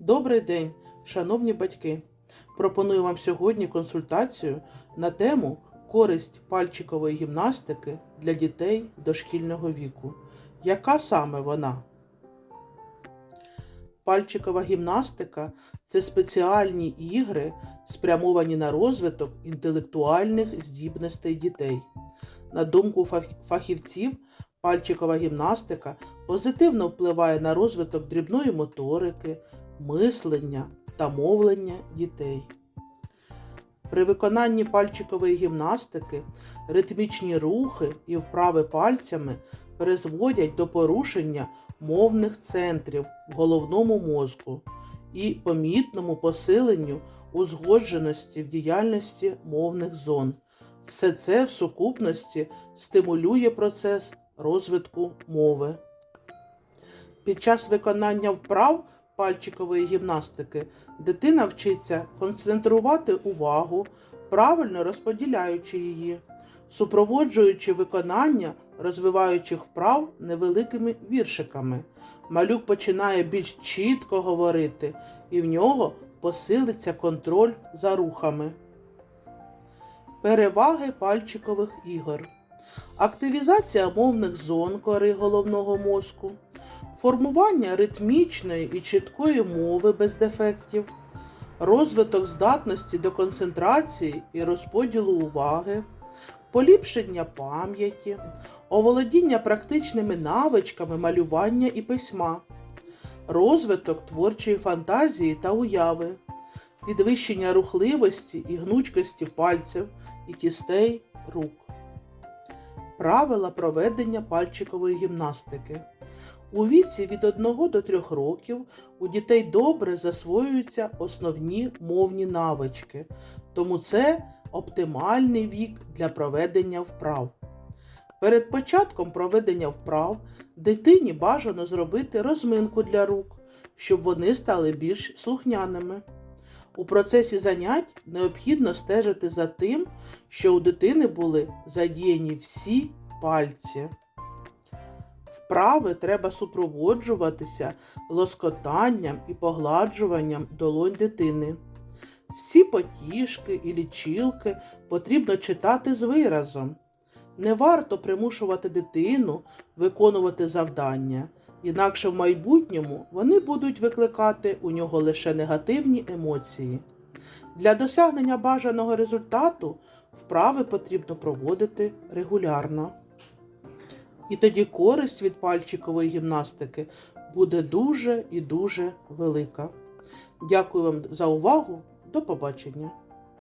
Добрий день, шановні батьки. Пропоную вам сьогодні консультацію на тему користь пальчикової гімнастики для дітей дошкільного віку. Яка саме вона? Пальчикова гімнастика це спеціальні ігри, спрямовані на розвиток інтелектуальних здібностей дітей. На думку фахівців, пальчикова гімнастика позитивно впливає на розвиток дрібної моторики, мислення та мовлення дітей. При виконанні пальчикової гімнастики ритмічні рухи і вправи пальцями призводять до порушення мовних центрів в головному мозку і помітному посиленню узгодженості в діяльності мовних зон. Все це в сукупності стимулює процес розвитку мови. Під час виконання вправ пальчикової гімнастики дитина вчиться концентрувати увагу, правильно розподіляючи її, супроводжуючи виконання розвиваючих вправ невеликими віршиками. Малюк починає більш чітко говорити, і в нього посилиться контроль за рухами. Переваги пальчикових ігор. Активізація мовних зон кори головного мозку, формування ритмічної і чіткої мови без дефектів, розвиток здатності до концентрації і розподілу уваги, поліпшення пам'яті, оволодіння практичними навичками малювання і письма, розвиток творчої фантазії та уяви, підвищення рухливості і гнучкості пальців і кістей рук. Правила проведення пальчикової гімнастики. У віці від 1 до 3 років у дітей добре засвоюються основні мовні навички, тому це оптимальний вік для проведення вправ. Перед початком проведення вправ дитині бажано зробити розминку для рук, щоб вони стали більш слухняними. У процесі занять необхідно стежити за тим, що у дитини були задіяні всі пальці. Вправи треба супроводжуватися лоскотанням і погладжуванням долонь дитини. Всі потішки і лічилки потрібно читати з виразом. Не варто примушувати дитину виконувати завдання, інакше в майбутньому вони будуть викликати у нього лише негативні емоції. Для досягнення бажаного результату вправи потрібно проводити регулярно. І тоді користь від пальчикової гімнастики буде дуже і дуже велика. Дякую вам за увагу. До побачення!